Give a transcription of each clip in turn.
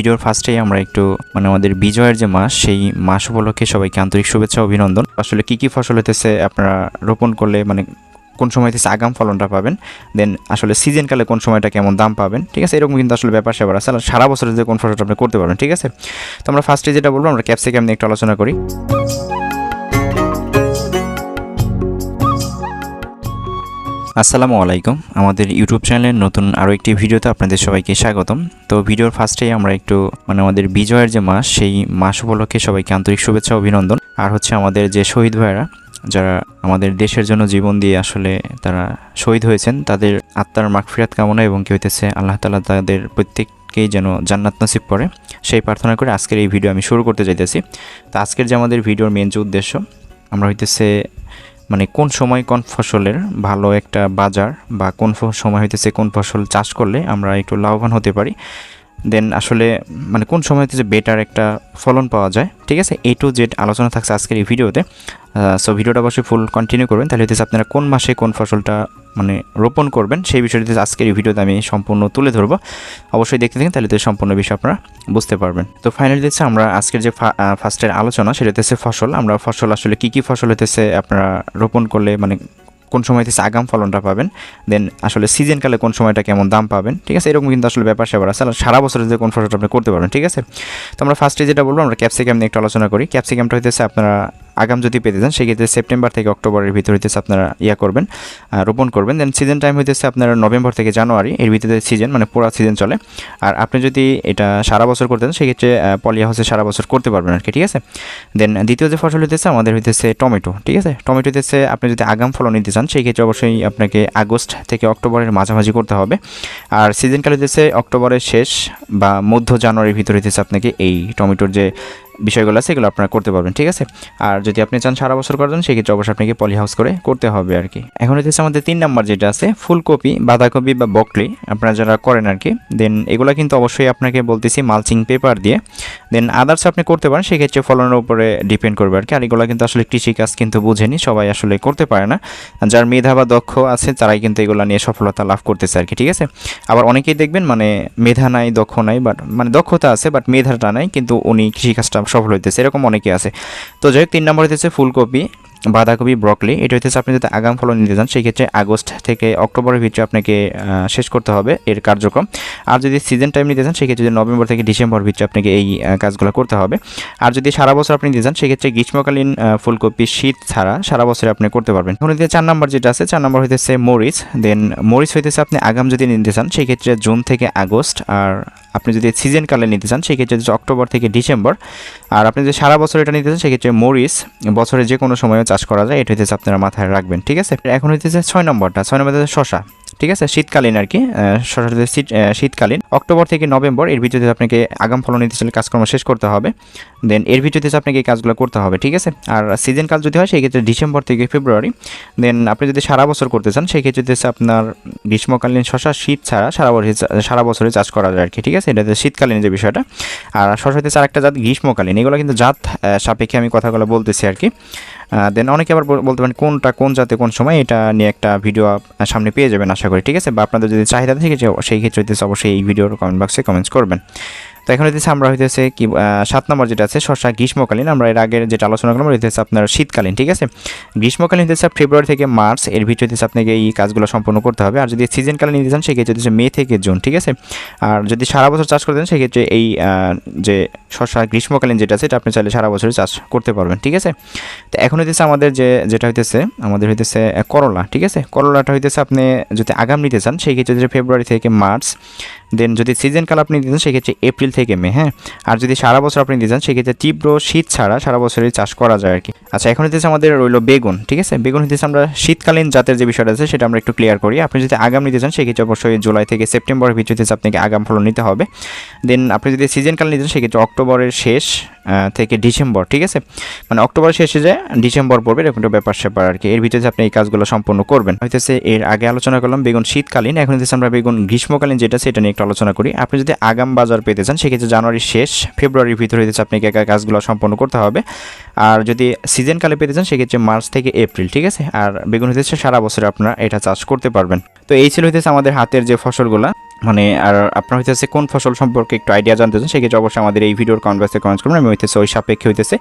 ভিডিওর ফার্স্টেই আমরা একটু মানে আমাদের বিজয়ের যে মাস, সেই মাস উপলক্ষে সবাইকে আন্তরিক শুভেচ্ছা, অভিনন্দন। আসলে কি কি ফসল হতেছে আপনারা রোপণ করলে মানে কোন সময় হতেছে আগাম ফলনটা পাবেন? দেন আসলে সিজনকালে কোন সময়টা কেমন দাম পাবেন? ঠিক আছে, এরকম কিন্তু আসলে ব্যাপার স্যাপার আছে। সারা বছরের যে কোন ফসলটা আপনি করতে পারবেন, ঠিক আছে? তো আমরা ফার্স্টে যেটা বলব, আমরা ক্যাপসিকাম নিয়ে একটু আলোচনা করি। আসসালামু আলাইকুম। আমাদের ইউটিউব চ্যানেলের নতুন আরও একটি ভিডিওতে আপনাদের সবাইকে স্বাগতম। তো ভিডিওর ফার্স্টেই আমরা একটু মানে আমাদের বিজয়ের যে মাস, সেই মাস উপলক্ষে সবাইকে আন্তরিক শুভেচ্ছা, অভিনন্দন। আর হচ্ছে আমাদের যে শহীদ ভাইয়েরা যারা আমাদের দেশের জন্য জীবন দিয়ে আসলে তারা শহীদ হয়েছেন, তাদের আত্মার মাগফিরাত কামনা এবং কি হইতেছে, আল্লাহ তালা তাদের প্রত্যেককেই যেন জান্নাত নসিব করে। সেই প্রার্থনা করে আজকের এই ভিডিও আমি শুরু করতে চাইতেছি। তো আজকের যে আমাদের ভিডিওর মেন যে উদ্দেশ্য, আমরা হইতেছে মানে কোন সময় কোন ফসলের ভালো একটা বাজার বা কোন সময় হইতেছে কোন ফসল চাষ করলে আমরা একটু লাভবান হতে পারি। দেন আসলে মানে কোন সময় যে বেটার একটা ফলন পাওয়া যায়, ঠিক আছে? এই টু জেড আলোচনা থাকছে আজকের এই ভিডিওতে। সো ভিডিওটা অবশ্যই ফুল কন্টিনিউ করবেন। তাহলে হইতেছে আপনারা কোন মাসে কোন ফসলটা মানে রোপণ করবেন, সেই বিষয়টিতে আজকের এই ভিডিওতে আমি সম্পূর্ণ তুলে ধরবো। অবশ্যই দেখতে থাকেন, তাহলে তো সম্পূর্ণ বিষয় আপনারা বুঝতে পারবেন। তো ফাইনালি হচ্ছে আমরা আজকের যে ফার্স্টের আলোচনা, সেটা হচ্ছে ফসল। আমরা ফসল আসলে কি কি ফসল হতেছে আপনারা রোপণ করলে মানে কোন সময় থেকে আগাম ফলনটা পাবেন দেন আসলে সিজনকালে কোন সময়টা কেমন দাম পাবেন, ঠিক আছে? এরকম কিন্তু আসলে ব্যাপার স্যাপার আছে। সারা বছরের যে কোন ফসলটা আপনি করতে পারবেন, ঠিক আছে? তো আমরা ফার্স্টে যেটা বলব, আমরা ক্যাপসিকাম নিয়ে একটু আলোচনা করি। ক্যাপসিকামটা হইতেছে আপনারা আগাম যদি পেতে চান, সেক্ষেত্রে সেপ্টেম্বর থেকে অক্টোবরের ভিতর হইতেছে আপনারা ইয়া করবেন রোপণ করবেন। দেন সিজন টাইম হইতেছে আপনার নভেম্বর থেকে জানুয়ারি, এর ভিতরে সিজন মানে পুরো সিজন চলে। আর আপনি যদি এটা সারা বছর করতে চান, সেক্ষেত্রে পলিয়া হাউসে সারা বছর করতে পারবেন আর কি, ঠিক আছে? দেন দ্বিতীয় যে ফসল হইতেছে, আমাদের হইতেছে টমেটো ঠিক আছে? টমেটো হইতেছে, আপনি যদি আগাম ফলন নিতে চান সেই ক্ষেত্রে অবশ্যই আপনাকে আগস্ট থেকে অক্টোবরের মাঝামাঝি করতে হবে। আর সিজনকাল হইতেছে অক্টোবরের শেষ বা মধ্য জানুয়ারির ভিতরে হইতেছে আপনাকে এই টমেটোর যে বিষয়গুলো আছে সেগুলো আপনারা করতে পারবেন, ঠিক আছে? আর যদি আপনি চান সারা বছর করবেন সেক্ষেত্রে অবশ্যই আপনাকে পলি হাউস করে করতে হবে আর কি। এখন হচ্ছে আমাদের তিন নাম্বার যেটা আছে, ফুলকপি, বাঁধাকপি বা বকলি, আপনারা যারা করেন আর কি দেন এগুলো কিন্তু অবশ্যই আপনাকে বলতেছি মালচিং পেপার দিয়ে দেন আদার্স আপনি করতে পারেন, সেক্ষেত্রে ফলনের উপরে ডিপেন্ড করবে আর কি। আর এগুলো কিন্তু আসলে কৃষিকাজ কিন্তু বুঝেনি, সবাই আসলে করতে পারে না। যার মেধা বা দক্ষ আছে, তারাই কিন্তু এগুলো নিয়ে সফলতা লাভ করতেছে আর কি, ঠিক আছে? আবার অনেকেই দেখবেন মানে মেধা নাই, দক্ষ নাই বাট মানে দক্ষতা আছে বাট মেধাটা নাই, কিন্তু উনি কৃষিকাজটা সফল হইতেছে এরকম অনেকে আছে। তো যাই হোক তিন নম্বর হইতেছে ফুলকপি। বাঁধাকপি, ব্রকলি, এটা হইতেছে আপনি যদি আগাম ফলন নিতে চান সেই ক্ষেত্রে আগস্ট থেকে অক্টোবরের ভিতরে আপনাকে শেষ করতে হবে এর কার্যক্রম। আর যদি সিজন টাইম নিতে চান, সেক্ষেত্রে যদি নভেম্বর থেকে ডিসেম্বর ভিতরে আপনাকে এই কাজগুলো করতে হবে। আর যদি সারা বছর আপনি নিতে চান, সেক্ষেত্রে গ্রীষ্মকালীন ফুলকপি, শীত ছাড়া সারা বছরে আপনি করতে পারবেন। এখন হইতে চার নম্বর যেটা আছে, চার নম্বর হইতেছে মরিচ। দেন মরিচ হইতেছে আপনি আগাম যদি নিতে চান, সেক্ষেত্রে জুন থেকে আগস্ট। আর আপনি যদি সিজন কালে নিতে চান, সেক্ষেত্রে হচ্ছে অক্টোবর থেকে ডিসেম্বর। আর আপনি যদি সারা বছর এটা নিতে চান, সেক্ষেত্রে মরিচ বছরে যে কোনো সময়ে চাষ করা যায়, এটা হচ্ছে আপনারা মাথায় রাখবেন, ঠিক আছে? এখন হইতেছে ছয় নম্বরটা ছয় নম্বরটা শশা ঠিক আছে? শীতকালীন আর কি শীত- শীতকালীন। অক্টোবর থেকে নভেম্বর, এর ভিতরে আপনাকে আগাম ফলন চাইলে কাজকর্ম শেষ করতে হবে। দেন এর ভিতরে আপনাকে এই কাজগুলো করতে হবে, ঠিক আছে? আর সিজন কাল যদি হয়, সেই ক্ষেত্রে ডিসেম্বর থেকে ফেব্রুয়ারি। দেন আপনি যদি সারা বছর করতে চান, সেই ক্ষেত্রে আপনার গ্রীষ্মকালীন শশা, শীত ছাড়া সারা বছর সারা বছরে চাষ করা যায় আর কি, ঠিক আছে? এটা শীতকালীন যে বিষয়টা। আর শশা হচ্ছে একটা জাত গ্রীষ্মকালীন, এগুলো কিন্তু জাত সাপেক্ষে আমি কথাগুলো বলতেছি আর কি। দেন অনেকে আবার বলতে পারেন, কোনটা কোন জাতে কোন সময়, এটা নিয়ে একটা ভিডিও সামনে পেয়ে যাবেন আশা করি, ঠিক আছে? বা আপনাদের যদি চাহিদা থাকে সেই ক্ষেত্রে অবশ্যই এই ভিডিওর কমেন্ট বক্সে কমেন্টস করবেন। তো এখন হইতেছে আমরা হইতেছে কি সাত নম্বর যেটা আছে শশা গ্রীষ্মকালীন। আমরা এর আগের যেটা আলোচনা করলাম হইতেছে আপনার শীতকালীন, ঠিক আছে? গ্রীষ্মকালীন হইতেছে ফেব্রুয়ারি থেকে মার্চ এর ভিতরে হইতেছে আপনাকে এই কাজগুলো সম্পন্ন করতে হবে। আর যদি সিজনকালীন নিতে চান, সেক্ষেত্রে হচ্ছে মে থেকে জুন ঠিক আছে? আর যদি সারা বছর চাষ করতে চান, সেক্ষেত্রে এই যে শশা গ্রীষ্মকালীন যেটা আছে, এটা আপনি চাইলে সারা বছর চাষ করতে পারবেন, ঠিক আছে? তো এখন হইতেছে আমাদের যে, যেটা হইতেছে, আমাদের হইতেছে করলা, ঠিক আছে? করলাটা হইতেছে আপনি যদি আগাম নিতে চান সেই ক্ষেত্রে হচ্ছে ফেব্রুয়ারি থেকে মার্চ দেন যদি সিজনকাল আপনি নিতে চান, সেক্ষেত্রে এপ্রিল থেকে মে হ্যাঁ? আর যদি সারা বছর আপনি দিয়ে যান সেক্ষেত্রে তীব্র শীত ছাড়া সারা বছরই চাষ করা যায় আর কি। আচ্ছা এখন হইতেছে আমাদের রইল বেগুন, ঠিক আছে? বেগুন হইতেছে আমরা শীতকালীন জাতের যে বিষয়টা আছে, সেটা আমরা একটু ক্লিয়ার করি। আপনি যদি আগাম নিতে চান, সেক্ষেত্রে অবশ্যই জুলাই থেকে সেপ্টেম্বরের ভিতরে আপনাকে আগাম ফলন নিতে হবে। দেন আপনি যদি সিজনকাল নিতে চান, সেক্ষেত্রে অক্টোবরের শেষ থেকে ডিসেম্বর, ঠিক আছে? মানে অক্টোবর শেষে যে ডিসেম্বর পড়বে এরকম একটা ব্যাপার স্যাপার আর কি। এর ভিতরে আপনি এই কাজগুলো সম্পন্ন করবেন। হইতেছে এর আগে আলোচনা করলাম বেগুন শীতকালীন, এখন হইতেছে আমরা বেগুন গ্রীষ্মকালীন যেটা, সেটা নিয়ে একটু আলোচনা করি। আপনি যদি আগাম বাজার পেতে চান, সেক্ষেত্রে জানুয়ারির শেষ, ফেব্রুয়ারির ভিতরে হইতেছে আপনাকে একা কাজগুলো সম্পন্ন করতে হবে। আর যদি সিজনকালে পেতে চান, সেক্ষেত্রে মার্চ থেকে এপ্রিল, ঠিক আছে? আর বেগুন হইতেছে সারা বছর আপনারা এটা চাষ করতে পারবেন। তো এই ছিল হইতেছে আমাদের হাতের যে ফসলগুলো। মানে আর আপনার হইতেছে কোন ফসল সম্পর্কে একটু আইডিয়া জানতে চান, সেক্ষেত্রে অবশ্যই আমাদের এই ভিডিওর কনভার্সে কমেন্টস করবেন। আমি হইতেছে ওই সাপেক্ষে হইতেছে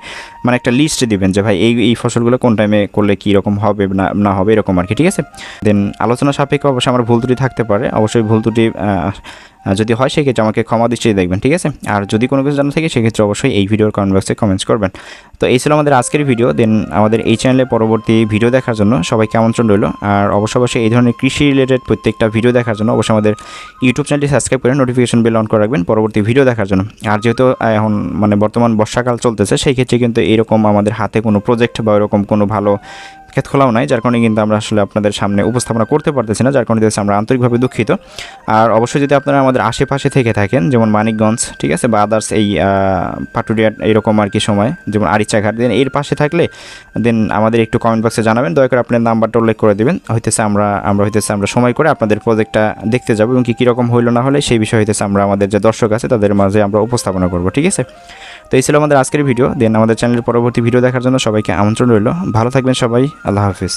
মানে একটা লিস্ট দিবেন যে, ভাই, এই এই ফসলগুলো কোন টাইমে করলে কী রকম হবে না না হবে? এরকম আর কি, ঠিক আছে? দেন আলোচনা সাপেক্ষে অবশ্যই আমার ভুল ত্রুটি থাকতে পারে। অবশ্যই ভুল ত্রুটি যদি হয়, সেক্ষেত্রে আমাকে ক্ষমা দৃষ্টিতে দেখবেন, ঠিক আছে? আর যদি কোনো কিছু জানা থাকে, সেক্ষেত্রে অবশ্যই এই ভিডিওর কমেন্ট বক্সে কমেন্টস করবেন। তো এই ছিল আমাদের আজকের ভিডিও দেন আমাদের এই চ্যানেলে পরবর্তী ভিডিও দেখার জন্য সবাইকে আমন্ত্রণ রইল। আর অবশ্য অবশ্যই এই ধরনের কৃষি রিলেটেড প্রত্যেকটা ভিডিও দেখার জন্য অবশ্যই আমাদের ইউটিউব চ্যানেলটি সাবস্ক্রাইব করে নোটিফিকেশন বেল অন করে রাখবেন পরবর্তী ভিডিও দেখার জন্য। আর যেহেতু এখন মানে বর্তমান বর্ষাকাল চলতেছে, সেই ক্ষেত্রে কিন্তু এরকম আমাদের হাতে কোনো প্রজেক্ট বা এরকম কোনো ভালো ক্ষেত খোলাও নাই, যার কারণে কিন্তু আমরা আসলে আপনাদের সামনে উপস্থাপনা করতে পারতেছি না, যার কারণে হচ্ছে আমরা আন্তরিকভাবে দুঃখিত। আর অবশ্যই যদি আপনারা আমাদের আশেপাশে থেকে থাকেন, যেমন মানিকগঞ্জ, ঠিক আছে, বা আদার্স এই পাটুরিয়া এরকম আর কি সময়, যেমন আরিচাঘাট, দেন এর পাশে থাকলে, দেন আমাদের একটু কমেন্ট বক্সে জানাবেন, দয়া করে আপনার নাম্বারটা উল্লেখ করে দেবেন, হইতেছে আমরা আমরা হইতেছে আমরা সময় করে আপনাদের প্রজেক্টটা দেখতে যাব এবং কি কীরকম হইল না হলে, সেই বিষয় হইতেছে আমরা আমাদের যে দর্শক আছে, তাদের মাঝে আমরা উপস্থাপনা করব, ঠিক আছে? তো এই ছিল আমাদের আজকের ভিডিও দেন আমাদের চ্যানেলের পরবর্তী ভিডিও দেখার জন্য সবাইকে আমন্ত্রণ রইল। ভালো থাকবেন সবাই। আল্লাহ হাফিজ।